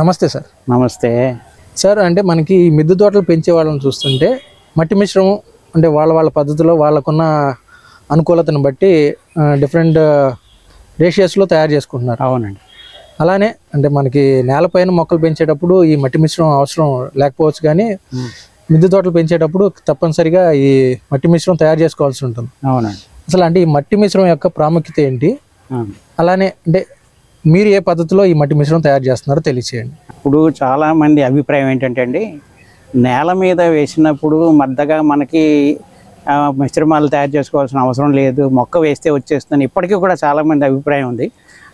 నమస్తే సార్. నమస్తే. సార్ అంటే మనకి ఈ మిద్దె తోటలు పెంచే వాళ్ళని చూస్తుంటే మట్టి మిశ్రమం అంటే వాళ్ళ వాళ్ళ పద్ధతిలో వాళ్ళకున్న అనుకూలతను బట్టి డిఫరెంట్ రేషియస్లో తయారు చేసుకుంటున్నారు. అవునండి. అలానే అంటే మనకి నేలపైన మొక్కలు పెంచేటప్పుడు ఈ మట్టి మిశ్రమం అవసరం లేకపోవచ్చు కానీ మిద్దె తోటలు పెంచేటప్పుడు తప్పనిసరిగా ఈ మట్టి మిశ్రమం తయారు చేసుకోవాల్సి ఉంటుంది. అవునండి. అసలు అంటే ఈ మట్టి మిశ్రమం యొక్క ప్రాముఖ్యత ఏంటి. అలానే అంటే మీరు ఏ పద్ధతిలో ఈ మట్టి మిశ్రమం తయారు చేస్తున్నారో తెలియచేయండి. ఇప్పుడు చాలామంది అభిప్రాయం ఏంటంటే అండి నేల మీద వేసినప్పుడు మద్దగా మనకి మిశ్రమాలు తయారు చేసుకోవాల్సిన అవసరం లేదు మొక్క వేస్తే వచ్చేస్తుంది ఇప్పటికీ కూడా చాలామంది అభిప్రాయం ఉంది.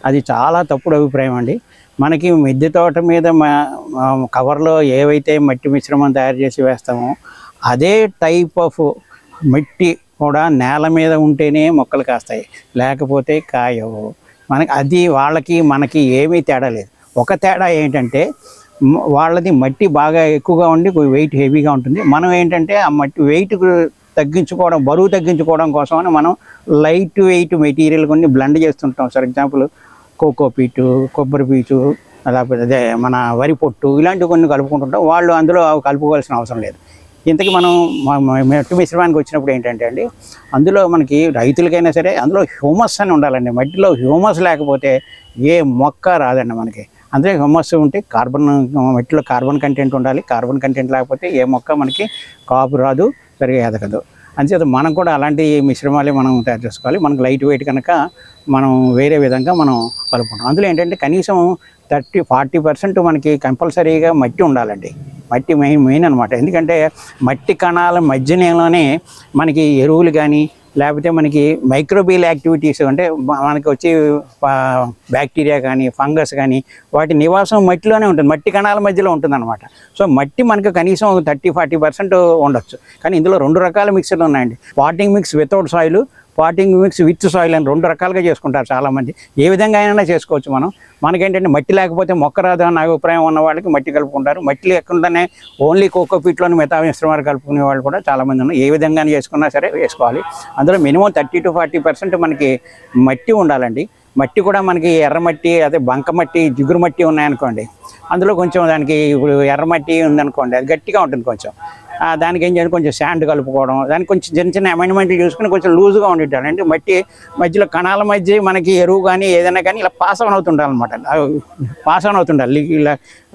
అది చాలా తప్పుడు అభిప్రాయం అండి. మనకి మిద్దె తోట మీద మా కవర్లో ఏవైతే మట్టి మిశ్రమం తయారు చేసి వేస్తామో అదే టైప్ ఆఫ్ మట్టి కూడా నేల మీద ఉంటేనే మొక్కలు కాస్తాయి. లేకపోతే కాయవు. మనకి అది వాళ్ళకి మనకి ఏమీ తేడా లేదు. ఒక తేడా ఏంటంటే వాళ్ళది మట్టి బాగా ఎక్కువగా ఉండి వెయిట్ హెవీగా ఉంటుంది. మనం ఏంటంటే ఆ మట్టి వెయిట్ తగ్గించుకోవడం బరువు తగ్గించుకోవడం కోసమని మనం లైట్ వెయిట్ మెటీరియల్ కొన్ని బ్లెండ్ చేస్తుంటాం. ఫర్ ఎగ్జాంపుల్ కోకో పీటు కొబ్బరి పీచు లేకపోతే అదే మన వరి పొట్టు ఇలాంటివి కొన్ని కలుపుకుంటుంటాం. వాళ్ళు అందులో కలుపుకోవాల్సిన అవసరం లేదు. ఇంతకీ మనం మట్టి మిశ్రమానికి వచ్చినప్పుడు ఏంటంటే అండి అందులో మనకి రైతులకైనా సరే అందులో హ్యూమస్ అని ఉండాలండి. మట్టిలో హ్యూమస్ లేకపోతే ఏ మొక్క రాదండి మనకి. అందులో హ్యూమస్ ఉంటే కార్బన్ మట్టిలో కార్బన్ కంటెంట్ ఉండాలి. కార్బన్ కంటెంట్ లేకపోతే ఏ మొక్క మనకి కాపు రాదు సరిగా ఎదగదు. అంచేత మనం కూడా అలాంటి మిశ్రమాలే మనం తయారు చేసుకోవాలి. మనకు లైట్ వెయిట్ కనుక మనం వేరే విధంగా మనం కలుపుకుంటాం అందులో ఏంటంటే కనీసం థర్టీ ఫార్టీ పర్సెంట్ మనకి కంపల్సరీగా మట్టి ఉండాలండి. మట్టి మెయిన్ మెయిన్ అనమాట ఎందుకంటే మట్టి కణాల మధ్యలోనే మనకి ఎరువులు కానీ లేకపోతే మనకి మైక్రోబియల్ యాక్టివిటీస్ అంటే మనకి వచ్చి బ్యాక్టీరియా కానీ ఫంగస్ కానీ వాటి నివాసం మట్టిలోనే ఉంటుంది. మట్టి కణాల మధ్యలో ఉంటుందన్నమాట. సో మట్టి మనకు కనీసం థర్టీ ఫార్టీ పర్సెంట్ ఉండొచ్చు. కానీ ఇందులో రెండు రకాల మిక్సర్లు ఉన్నాయండి. Potting mix without soil potting mix with soil అని రెండు రకాలుగా చేసుకుంటారు చాలామంది. ఏ విధంగా అయినా చేసుకోవచ్చు మనం. మనకేంటంటే మట్టి లేకపోతే మొక్క రాదు అన్న అభిప్రాయం ఉన్న వాళ్ళకి మట్టి కలుపుకుంటారు. మట్టి లేకుండానే ఓన్లీ కోకో పీట్లోని మిగతా మిశ్రమాలు కలుపుకునే వాళ్ళు కూడా చాలామంది ఉన్నారు. ఏ విధంగా చేసుకున్నా సరే వేసుకోవాలి. అందులో minimum thirty to forty percent మనకి మట్టి ఉండాలండి. మట్టి కూడా మనకి ఎర్రమట్టి అదే బంకమట్టి జిగురు మట్టి ఉన్నాయనుకోండి. అందులో కొంచెం దానికి ఇప్పుడు ఎర్రమట్టి ఉందనుకోండి అది గట్టిగా ఉంటుంది కొంచెం. దానికి ఏం చేయాలి? కొంచెం శాండ్ కలుపుకోవడం దానికి కొంచెం చిన్న చిన్న అమైన్మెంట్లు చూసుకుని కొంచెం లూజ్గా ఉండేటారు అంటే మట్టి మధ్యలో కణాల మధ్య మనకి ఎరువు కానీ ఏదైనా కానీ ఇలా పాస్ ఆన్ అవుతుండాలి అనమాట పాస్ ఆన్ అవుతుండాలి. ఇలా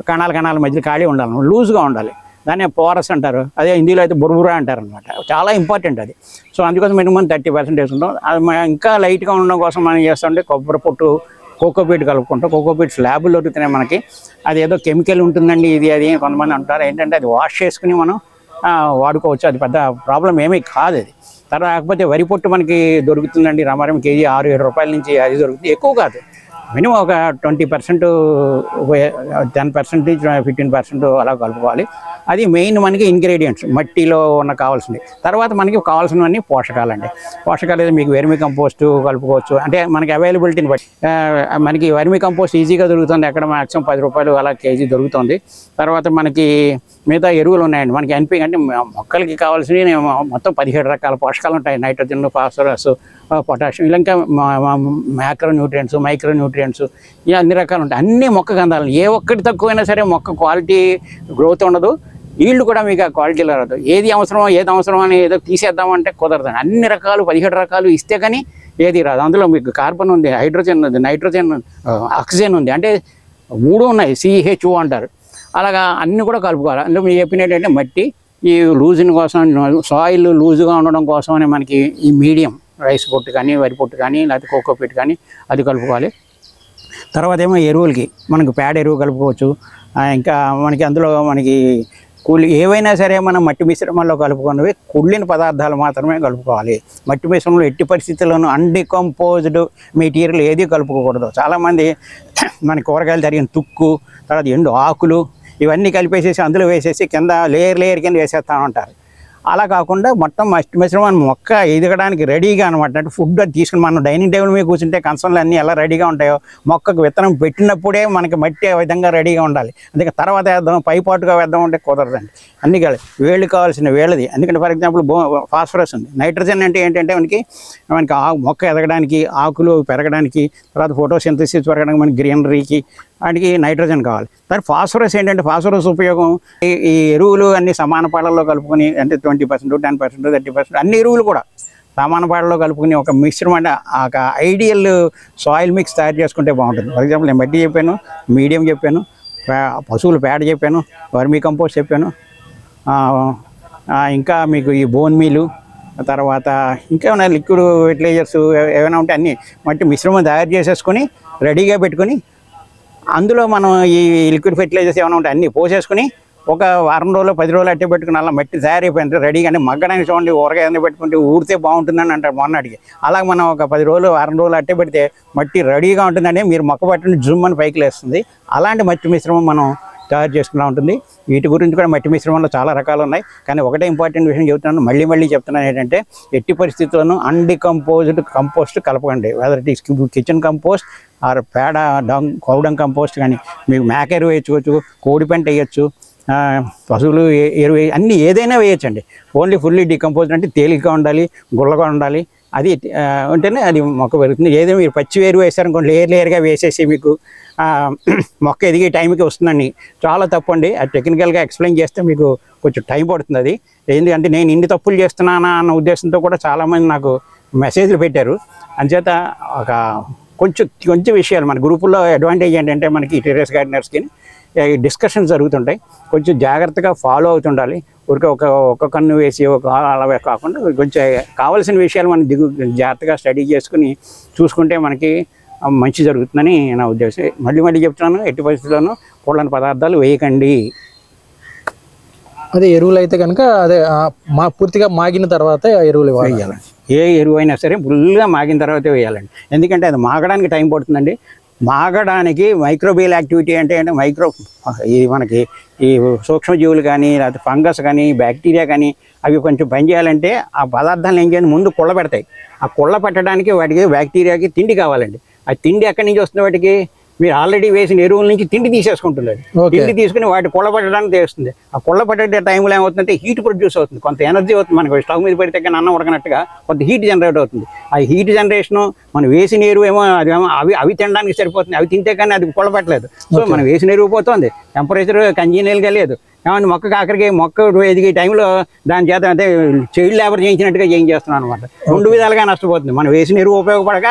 కణాల కణాల మధ్యలో ఖాళీ ఉండాలి. లూజ్గా ఉండాలి. దాన్ని పోరస్ అంటారు. అదే హిందీలో అయితే బుర్బురా అంటారు అనమాట చాలా ఇంపార్టెంట్ అది. సో అందుకోసం మినిమం థర్టీ పర్సెంట్ వేసుకుంటాం. అది ఇంకా లైట్గా ఉండడం కోసం మనం చేస్తుంటే కొబ్బరి పొట్టు కోకోపీట్ కలుపుకుంటాం. కోకోపీట్ స్లాబులు దొరుకుతున్నాయి మనకి అది ఏదో కెమికల్ ఉంటుందండి ఇది అది కొంతమంది అంటారు. ఏంటంటే అది వాష్ చేసుకుని మనం వాడుకోవచ్చు. అది పెద్ద ప్రాబ్లం ఏమీ కాదు అది. తర్వాత కాకపోతే వరి పొట్టు మనకి దొరుకుతుందండి. రామారం కేజీ ఆరు ఏడు రూపాయల నుంచి అది దొరుకుతుంది. ఎక్కువ కాదు. మినిమం ఒక twenty percent ten percent fifteen percent అలా కలుపుకోవాలి. అది మెయిన్ మనకి ఇంగ్రీడియంట్స్ మట్టిలో ఉన్న కావాల్సింది తర్వాత మనకి కావాల్సినవన్నీ పోషకాలండి. పోషకాలు అయితే మీకు వెర్మి కంపోస్ట్ కలుపుకోవచ్చు. అంటే మనకి అవైలబిలిటీని బట్టి మనకి వెర్మి కంపోస్ట్ ఈజీగా దొరుకుతుంది. ఎక్కడ మ్యాక్సిమం పది రూపాయలు అలా కేజీ దొరుకుతుంది. తర్వాత మనకి మిగతా ఎరువులు ఉన్నాయండి. మనకి ఎన్పి అంటే మొక్కలకి కావాల్సినవి మొత్తం పదిహేడు రకాల పోషకాలు ఉంటాయి. నైట్రోజన్ ఫాస్ఫరస్ పొటాషియం ఇలా ఇంకా మ్యాక్రో న్యూట్రియంట్స్ మైక్రో న్యూట్రియంట్స్ ఇలా అన్ని రకాలు ఉంటాయి. అన్ని మొక్కకు అందాలి ఏ ఒక్కటి తక్కువైనా సరే మొక్క క్వాలిటీ గ్రోత్ ఉండదు. ఈళ్ళు కూడా మీకు ఆ క్వాలిటీలో రాదు. ఏది అవసరమో ఏది అవసరమో అని ఏదో తీసేద్దామంటే కుదరదు. అన్ని రకాలు పదిహేడు రకాలు ఇస్తే కానీ ఏది రాదు. అందులో మీకు కార్బన్ ఉంది హైడ్రోజన్ ఉంది నైట్రోజన్ ఆక్సిజన్ ఉంది. అంటే మూడు ఉన్నాయి సిహెచ్ఓ అంటారు. అలాగా అన్నీ కూడా కలుపుకోవాలి. అందులో మీరు చెప్పినట్టు మట్టి ఈ లూజిన్ కోసం సాయిల్ లూజుగా ఉండడం కోసం అని మనకి ఈ మీడియం రైస్ పొట్టు కానీ వరి పొట్టు కానీ లేకపోతే కోకో పిట్ కానీ అది కలుపుకోవాలి. తర్వాత ఏమో ఎరువులకి మనకు పేడ ఎరువు కలుపుకోవచ్చు. ఇంకా మనకి అందులో మనకి కూలి ఏవైనా సరే మనం మట్టి మిశ్రమంలో కలుపుకున్నవి కుళ్ళిన పదార్థాలు మాత్రమే కలుపుకోవాలి. మట్టి మిశ్రమంలో ఎట్టి పరిస్థితుల్లోనూ అన్డికంపోజ్డ్ మెటీరియల్ ఏది కలుపుకోకూడదు. చాలామంది మన కూరగాయలు తరిగిన తుక్కు తర్వాత ఎండు ఆకులు ఇవన్నీ కలిపేసేసి అందులో వేసేసి కింద లేయర్ లేయర్ కింద వేసేస్తా ఉంటారు. అలా కాకుండా మొత్తం మట్టి మిశ్రమం మొక్క ఎదగడానికి రెడీగా అనమాట అంటే ఫుడ్ అది తీసుకుని మనం డైనింగ్ టేబుల్ మీద కూర్చుంటే కన్సర్న్లు అన్నీ ఎలా రెడీగా ఉంటాయో మొక్కకు విత్తనం పెట్టినప్పుడే మనకి మట్టి విధంగా రెడీగా ఉండాలి. అందుకే తర్వాత వేద్దాం పైపాటుగా వేద్దాం అంటే కుదరదండి. అన్ని కాదు వేళ్ళు కావాల్సిన వేళ్ళది. ఎందుకంటే ఫర్ ఎగ్జాంపుల్ బో ఫాస్ఫరస్ ఉంది. నైట్రోజన్ అంటే ఏంటంటే మనకి మనకి ఆ మొక్క ఎదగడానికి ఆకులు పెరగడానికి తర్వాత ఫోటోసింథసిస్ పెరగడానికి మనకి గ్రీనరీకి వాటికి నైట్రోజన్ కావాలి. తర్వాత ఫాస్ఫరస్ ఏంటంటే ఫాస్ఫరస్ ఉపయోగం ఈ ఈ ఎరువులు అన్ని సమాన పాడల్లో కలుపుకొని అంటే twenty percent ten percent thirty percent అన్ని ఎరువులు కూడా సమాన పాడలో కలుపుకొని ఒక మిశ్రమ అంటే ఒక ఐడియల్ సాయిల్ మిక్స్ తయారు చేసుకుంటే బాగుంటుంది. ఫర్ ఎగ్జాంపుల్ నేను మట్టి చెప్పాను మీడియం చెప్పాను పశువుల పేడ చెప్పాను వర్మీ కంపోస్ట్ చెప్పాను ఇంకా మీకు ఈ బోన్ మీలు తర్వాత ఇంకా ఏమైనా లిక్విడ్ ఫెర్టిలైజర్స్ ఏమైనా ఉంటే అన్నీ మట్టి మిశ్రమం తయారు చేసేసుకొని రెడీగా పెట్టుకొని అందులో మనం ఈ లిక్విడ్ ఫెర్టిలైజర్స్ ఏమైనా ఉంటే అన్నీ పోసేసుకుని ఒక వారం రోజులు పది రోజులు అట్టే పెట్టుకుని అలా మట్టి తయారైపోయింది. రెడీగానే మగ్గడానికి చూడండి ఊరగా ఏదైనా పెట్టుకుంటే ఊరితే బాగుంటుందని అంటారు మొన్నటికి అలా మనం ఒక పది రోజులు వారం రోజులు అట్టే పెడితే మట్టి రెడీగా ఉంటుందండి మీరు మొక్క పట్టుకుని జుమ్ అని పైకి లేస్తుంది. అలాంటి మట్టి మిశ్రమం మనం తయారు చేసుకుంటూ ఉంటుంది. వీటి గురించి కూడా మట్టి మిశ్రమంలో చాలా రకాలు ఉన్నాయి కానీ ఒకటే ఇంపార్టెంట్ విషయం చెబుతున్నాను. మళ్ళీ మళ్ళీ చెప్తున్నాను ఏంటంటే ఎట్టి పరిస్థితుల్లోనూ undecomposed compost కలపకండి. Whether it is kitchen compost or పేడ డంగ్ కౌడంగ్ కంపోస్ట్ కానీ మీకు మేక ఎరువు వేయచ్చు కోడి పెంట వేయచ్చు పశువులు ఎరువు అన్నీ ఏదైనా వేయచ్చండి. ఓన్లీ ఫుల్లీ డికంపోజ్ అంటే తేలికగా ఉండాలి గుల్లగా ఉండాలి అది ఉంటేనే అది మొక్క పెరుగుతుంది. ఏదో మీరు పచ్చి వేరు వేసారనుకోండి లేయర్ లేయర్గా వేసేసి మీకు మొక్క ఎదిగే టైంకి వస్తుందండి. చాలా తప్పండి. అది టెక్నికల్గా ఎక్స్ప్లెయిన్ చేస్తే మీకు కొంచెం టైం పడుతుంది అది. ఎందుకంటే నేను ఇన్ని తప్పులు చేస్తున్నానా అన్న ఉద్దేశంతో కూడా చాలామంది నాకు మెసేజ్లు పెట్టారు. అంచేత ఒక కొంచెం కొంచెం విషయాలు మన గ్రూపుల్లో అడ్వాంటేజ్ ఏంటంటే మనకి టెరెస్ గార్డెనర్స్కి డిస్కషన్స్ జరుగుతుంటాయి. కొంచెం జాగ్రత్తగా ఫాలో అవుతుండాలి. ఊరికే ఒక ఒక కన్ను వేసి ఒక అలా కాకుండా కొంచెం కావాల్సిన విషయాలు మనం దిగు జాగ్రత్తగా స్టడీ చేసుకుని చూసుకుంటే మనకి మంచి జరుగుతుందని నా ఉద్దేశం. మళ్ళీ మళ్ళీ చెప్తున్నాను ఎట్టి పరిస్థితుల్లోనూ పొలని పదార్థాలు వేయకండి. అదే ఎరువులు అయితే కనుక అదే మా పూర్తిగా మాగిన తర్వాత ఎరువులు వేయాలి. ఏ ఎరువు అయినా సరే ఫుల్గా మాగిన తర్వాతే వేయాలండి. ఎందుకంటే అది మాగడానికి టైం పడుతుందండి. మాగడానికి మైక్రోబియల్ యాక్టివిటీ అంటే అంటే మైక్రో ఈ మనకి ఈ సూక్ష్మజీవులు కానీ లేకపోతే ఫంగస్ కానీ బ్యాక్టీరియా కానీ అవి కొంచెం పని చేయాలంటే ఆ పదార్థాలను ఏం చేయాలి? ముందు కుళ్ళ పెడతాయి ఆ కుళ్ళ పెట్టడానికి వాటికి బ్యాక్టీరియాకి తిండి కావాలండి. ఆ తిండి ఎక్కడి నుంచి వస్తుంది వాటికి? మీరు ఆల్రెడీ వేసిన ఎరువుల నుంచి తిండి. Okay. తిండి తీసుకుని వాటి కుళ్ళ పెట్టడానికి తెస్తుంది ఆ కుళ్ళ పెట్టే టైంలో ఏమవుతుందంటే హీట్ ప్రొడ్యూస్ అవుతుంది. కొంత ఎనర్జీ అవుతుంది. మనకు స్టవ్ మీద పెడితే కానీ అన్నం ఉడకనట్టుగా కొంత హీట్ జనరేట్ అవుతుంది. ఆ హీట్ జనరేషన్ మనం వేసిన ఎరువు ఏమో అది ఏమో అవి అవి తినడానికి సరిపోతుంది. అవి తింటే కానీ అది కుళ్ళ పెట్టలేదు. సో మనం వేసిన ఎరువు పోతుంది. టెంపరేచర్ కంజీనియల్గా లేదు. ఏమన్నా మొక్కకి ఆఖరికి మొక్క ఎదిగే టైంలో దాని చేత అంటే చైల్డ్ లేబర్ చేయించినట్టుగా చేయించేస్తున్నాం అనమాట రెండు విధాలుగా నష్టపోతుంది. మనం వేసిన ఎరువు ఉపయోగపడక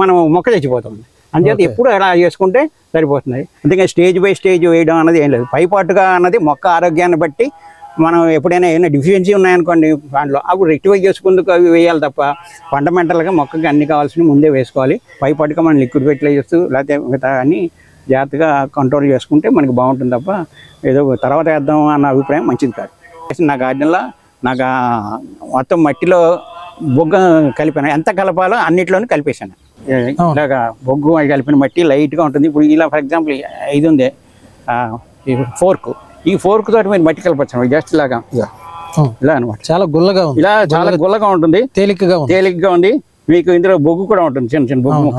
మనం మొక్క చచ్చిపోతుంది అంచేత ఎప్పుడు అలా చేసుకుంటే సరిపోతుంది. అంతేకాని స్టేజ్ బై స్టేజ్ వేయడం అన్నది ఏం లేదు. పైపాటుగా అన్నది మొక్క ఆరోగ్యాన్ని బట్టి మనం ఎప్పుడైనా ఏమైనా డిఫిషియన్సీ ఉన్నాయనుకోండి దాంట్లో అప్పుడు రెక్టిఫై చేసుకుందుకు అవి వేయాలి తప్ప ఫండమెంటల్గా మొక్కకి అన్ని కావాల్సినవి ముందే వేసుకోవాలి. పైపాటుగా మనం లిక్విడ్ ఫెర్టిలైజర్స్ లేకపోతే మిగతా అన్ని జాగ్రత్తగా కంట్రోల్ చేసుకుంటే మనకి బాగుంటుంది తప్ప ఏదో తర్వాత వేద్దాం అన్న అభిప్రాయం మంచిది కాదు. నా గార్డెన్లో నాకు మొత్తం మట్టిలో బొగ్గ కలిపాను. ఎంత కలపాలో అన్నిట్లోనూ కలిపేశాను. ఇలాగా బొగ్గు అవి కలిపిన మట్టి లైట్గా ఉంటుంది. ఇప్పుడు ఇలా ఫర్ ఎగ్జాంపుల్ ఇది ఉంది. ఫోర్క్. ఈ ఫోర్క్ తోటి మీరు మట్టి కలపచ్చు జస్ట్ ఇలాగా. ఇలా అనమాట చాలా గుల్లగా ఉంది. ఇలా చాలా గుల్లగా ఉంటుంది. తేలికగా ఉంది. తేలిగ్గా ఉంది. మీకు ఇందులో బొగ్గు కూడా ఉంటుంది. చిన్న చిన్న బొగ్గు.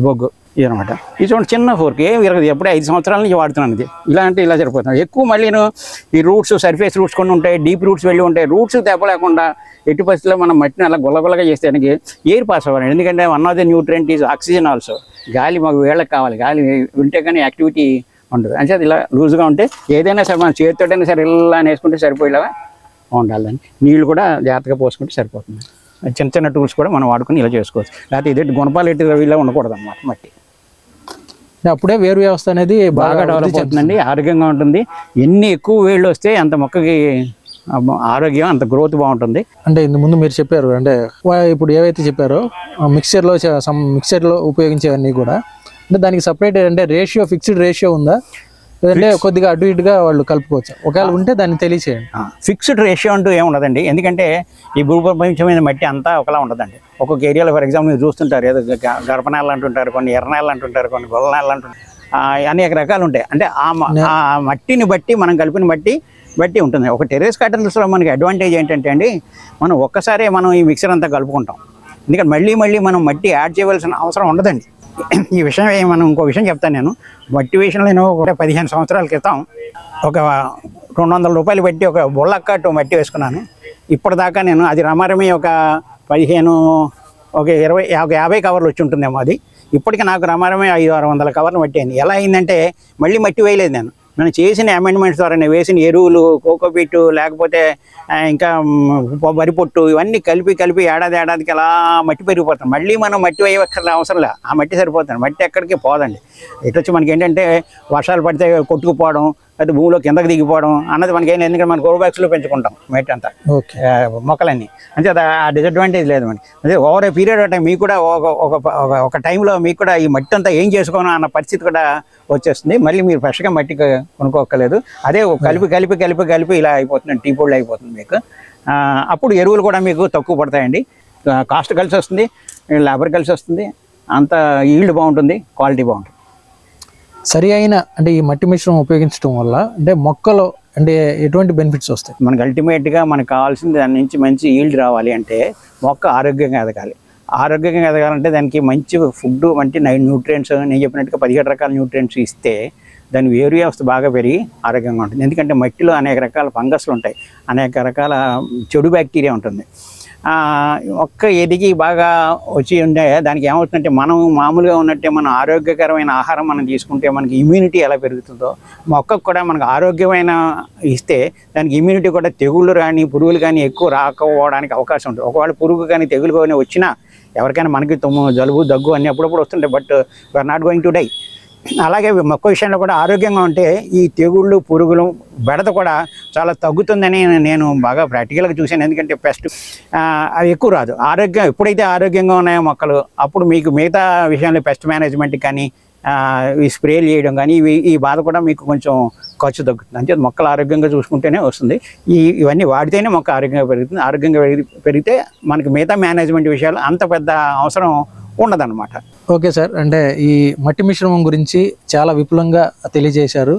బొగ్గు. ఇది అనమాట ఇది చూడండి చిన్న ఫోర్క్. ఏం విరగదు ఎప్పుడే ఐదు సంవత్సరాల నుంచి వాడుతున్నాను ఇది. ఇలా అంటే ఇలా సరిపోతుంది ఎక్కువ మళ్ళీ నేను ఈ రూట్స్ సర్ఫేస్ రూట్స్ కొన్ని ఉంటాయి డీప్ రూట్స్ వెళ్ళి ఉంటాయి. రూట్స్ తెప్పలేకుండా ఎట్టి పరిస్థితుల్లో మనం మట్టిని అలా గుల్లగుల్లగా చేస్తే ఎయిర్ పాస్ అవ్వాలి. ఎందుకంటే one of the nutrient is oxygen also. గాలి మాకు వేళ్ళకి కావాలి. గాలి ఉంటే కానీ యాక్టివిటీ ఉండదు. అంటే ఇలా లూజ్గా ఉంటే ఏదైనా సరే మన చేతితోటైనా సరే ఇలా వేసుకుంటే సరిపోయేలాగా ఉండాలని నీళ్ళు కూడా జాగ్రత్తగా పోసుకుంటే సరిపోతుంది. చిన్న చిన్న టూల్స్ కూడా మనం వాడుకొని ఇలా చేసుకోవచ్చు. లేకపోతే ఇదే గుణపాలు ఎట్టి ఇలా ఉండకూడదు అన్నమాట మట్టి. అప్పుడే వేరు వ్యవస్థ అనేది బాగా డెవలప్ అవుతుందండి ఆరోగ్యంగా ఉంటుంది. ఎన్ని ఎక్కువ వేళ్ళు వస్తే అంత మొక్కకి ఆరోగ్యం అంత గ్రోత్ బాగుంటుంది. అంటే ఇంత ముందు మీరు చెప్పారు అంటే ఇప్పుడు ఏవైతే చెప్పారో సమ్ మిక్చర్లో ఉపయోగించేవన్నీ కూడా అంటే దానికి సపరేట్ అంటే రేషియో ఫిక్స్డ్ రేషియో ఉందా? లేదంటే కొద్దిగా అటు ఇటుగా వాళ్ళు కలుపుకోవచ్చు. ఒకవేళ ఉంటే దాన్ని తెలియచేయండి. ఫిక్స్డ్ రేషియో అంటూ ఏమి ఉండదండి. ఎందుకంటే ఈ భూప్రపంచమైన మట్టి అంతా ఒకలా ఉండదండి. ఒక్కొక్క ఏరియాలో ఫర్ ఎగ్జాంపుల్ మీరు చూస్తుంటారు ఏదో గ- గర్భనేళ్ళు అంటుంటారు కొన్ని ఎర్రనేళ్ళు అంటుంటారు కొన్ని గొల్లనేళ్ళు అంటుంటారు. అనేక రకాలు ఉంటాయి. అంటే ఆ మట్టిని బట్టి మనం కలిపిన మట్టి బట్టి ఉంటుంది. ఒక టెరెస్ గార్డెన్స్లో మనకి అడ్వాంటేజ్ ఏంటంటే అండి మనం ఒక్కసారే మనం ఈ మిక్సర్ అంతా కలుపుకుంటాం. ఎందుకంటే మళ్ళీ మళ్ళీ మనం మట్టి యాడ్ చేయవలసిన అవసరం ఉండదండి. ఈ విషయం మనం ఇంకో విషయం చెప్తాను నేను. మట్టి విషయంలో నేను ఒక పదిహేను సంవత్సరాల క్రితం ఒక రెండు వందల రూపాయలు పెట్టి ఒక బుల్లక్కట్టు మట్టి వేసుకున్నాను. ఇప్పటిదాకా నేను అది రమారమి ఒక పదిహేను ఒక ఇరవై ఒక యాభై కవర్లు వచ్చి ఉంటుందేమో అది. ఇప్పటికి నాకు రమారమే ఐదు ఆరు వందల కవర్లు మట్టి అయింది. ఎలా అయిందంటే మళ్ళీ మట్టి వేయలేదు నేను. నేను చేసిన అమెండ్మెంట్స్ ద్వారా నేను వేసిన ఎరువులు కోకోపీట్ లేకపోతే ఇంకా వరి పొట్టు ఇవన్నీ కలిపి కలిపి ఏడాది ఏడాదికి అలా మట్టి పెరిగిపోతుంది మళ్ళీ మనం మట్టి వేయక్కర్లే అవసరం లే. ఆ మట్టి సరిపోతుంది. మట్టి ఎక్కడికి పోదండి. ఇటు వచ్చి మనకి ఏంటంటే వర్షాలు పడితే కొట్టుకుపోవడం అది భూమిలో కిందకి దిగిపోవడం అన్నది మనకి ఏంటి ఎందుకంటే మనం గ్రో బ్యాగ్స్లో పెంచుకుంటాం మట్టి అంతా. మొక్కలన్నీ. అంటే అది ఆ డిసడ్వాంటేజ్ లేదు మనకి. అదే over a period of time మీకు కూడా ఒక ఒక ఒక- టైంలో మీకు కూడా ఈ మట్టి అంతా ఏం చేసుకోను అన్న పరిస్థితి కూడా వచ్చేస్తుంది. మళ్ళీ మీరు ఫ్రెష్గా మట్టి కొ- కొనుక్కోక్కర్లేదు. అదే కలిపి కలిపి కలిపి కలిపి ఇలా అయిపోతుంది టీ పొడి అయిపోతుంది మీకు. అప్పుడు ఎరువులు కూడా మీకు తక్కువ పడతాయండి. కాస్ట్ కలిసి వస్తుంది లేబర్ కలిసి వస్తుంది అంత ఈల్డ్ బాగుంటుంది క్వాలిటీ బాగుంటుంది. సరి అయిన అంటే ఈ మట్టి మిశ్రమం ఉపయోగించడం వల్ల అంటే మొక్కలు అంటే ఎటువంటి బెనిఫిట్స్ వస్తాయి? మనకు అల్టిమేట్గా మనకు కావాల్సింది దాని నుంచి మంచి ఈల్డ్ రావాలి అంటే మొక్క ఆరోగ్యంగా ఎదగాలి. ఆరోగ్యంగా ఎదగాలంటే దానికి మంచి ఫుడ్ వంటి నైన్ న్యూట్రియంట్స్ నేను చెప్పినట్టుగా పదిహేడు రకాల న్యూట్రియంట్స్ ఇస్తే దాని వేరు వ్యవస్థ బాగా పెరిగి ఆరోగ్యంగా ఉంటుంది. ఎందుకంటే మట్టిలో అనేక రకాల ఫంగస్లు ఉంటాయి. అనేక రకాల చెడు బ్యాక్టీరియా ఉంటుంది. ఒక్క ఎదిగి బాగా వచ్చి ఉండే దానికి ఏమవుతుందంటే మనం మామూలుగా ఉన్నట్టే మన ఆరోగ్యకరమైన ఆహారం మనం తీసుకుంటే మనకి ఇమ్యూనిటీ ఎలా పెరుగుతుందో మొక్కకు కూడా మనకు ఆరోగ్యమైన ఇస్తే దానికి ఇమ్యూనిటీ కూడా తెగుళ్ళు కానీ పురుగులు కానీ ఎక్కువ రాకపోవడానికి అవకాశం ఉంటుంది. ఒకవేళ పురుగు కానీ తెగులు కానీ వచ్చినా ఎవరికైనా మనకి తుమ్ము జలుబు దగ్గు అన్ని అప్పుడప్పుడు వస్తుంటాయి. But we are not going to die అలాగే మొక్క విషయంలో కూడా ఆరోగ్యంగా ఉంటే ఈ తెగుళ్ళు పురుగులు బెడత కూడా చాలా తగ్గుతుందని నేను బాగా ప్రాక్టికల్గా చూశాను. ఎందుకంటే పెస్ట్ అవి ఎక్కువ రాదు. ఆరోగ్యం ఎప్పుడైతే ఆరోగ్యంగా ఉన్నాయో మొక్కలు అప్పుడు మీకు మిగతా విషయంలో పెస్ట్ మేనేజ్మెంట్ కానీ ఈ స్ప్రేలు చేయడం కానీ ఇవి ఈ బాధ కూడా మీకు కొంచెం ఖర్చు తగ్గుతుంది. అంటే మొక్కలు ఆరోగ్యంగా చూసుకుంటేనే వస్తుంది. ఈ ఇవన్నీ వాడితేనే మొక్క ఆరోగ్యంగా పెరుగుతుంది. ఆరోగ్యంగా పెరిగి పెరిగితే మనకి మిగతా మేనేజ్మెంట్ విషయాలు అంత పెద్ద అవసరం ఉండదన్నమాట. Okay sir. అంటే ఈ మట్టి మిశ్రమం గురించి చాలా విపులంగా తెలియజేశారు.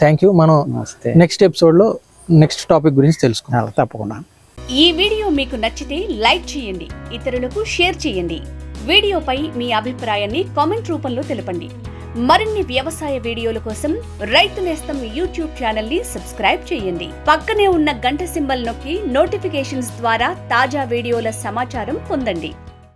థ్యాంక్ యూ మనం నమస్తే. నెక్స్ట్ ఎపిసోడ్లో నెక్స్ట్ టాపిక్ గురించి తెలుసుకుందాం. చాలా తప్పకుండా. ఈ వీడియో మీకు నచ్చితే లైక్ చేయండి ఇతరులకు షేర్ చేయండి. వీడియోపై మీ అభిప్రాయాన్ని కామెంట్ రూపంలో తెలపండి. మరిన్ని వ్యవసాయ వీడియోల కోసం రైతు నేస్తం యూట్యూబ్ ఛానల్ని సబ్స్క్రైబ్ చేయండి. పక్కనే ఉన్న గంట సింబల్ నొక్కి నోటిఫికేషన్స్ ద్వారా తాజా వీడియోల సమాచారం పొందండి.